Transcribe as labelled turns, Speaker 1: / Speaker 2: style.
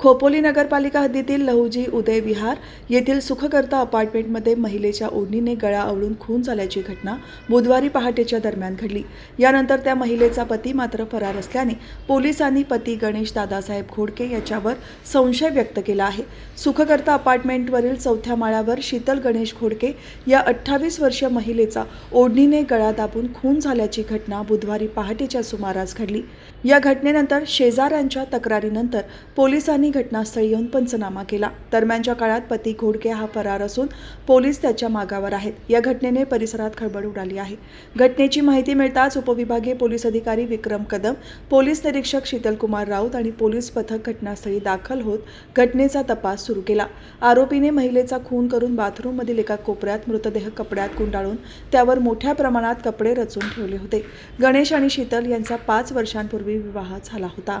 Speaker 1: खोपोली नगरपालिका हद्दीतील लहुजी उदय विहार येथील सुखकर्ता अपार्टमेंटमध्ये महिलेच्या ओढणीने गळा आवळून खून झाल्याची घटना बुधवारी पहाटेच्या दरम्यान घडली. यानंतर त्या महिलेचा पती मात्र फरार असल्याने पोलिसांनी पती गणेश दादासाहेब खोडके याच्यावर संशय व्यक्त केला आहे. सुखकर्ता अपार्टमेंटवरील चौथ्या माळ्यावर शीतल गणेश खोडके या अठ्ठावीस वर्षीय महिलेचा ओढणीने गळा दाबून खून झाल्याची घटना बुधवारी पहाटेच्या सुमारास घडली. या घटनेनंतर शेजाऱ्यांच्या तक्रारीनंतर पोलिसांनी पोलिसांनी घटनास्थळी येऊन पंचनामा केला. दरम्यानच्या काळात पती घोडके हा फरार असून पोलीस त्याच्या मागावर आहेत. या घटनेने परिसरात खळबळ उडाली आहे. घटनेची माहिती मिळताच उपविभागीय पोलीस अधिकारी विक्रम कदम पोलीस निरीक्षक शीतलकुमार राऊत आणि पोलीस पथक घटनास्थळी दाखल होत घटनेचा तपास सुरू केला. आरोपीने महिलेचा खून करून बाथरूममधील एका कोपऱ्यात मृतदेह कपड्यात गुंडाळून त्यावर मोठ्या प्रमाणात कपडे रचून ठेवले होते. गणेश आणि शीतल यांचा पाच वर्षांपूर्वी विवाह झाला होता.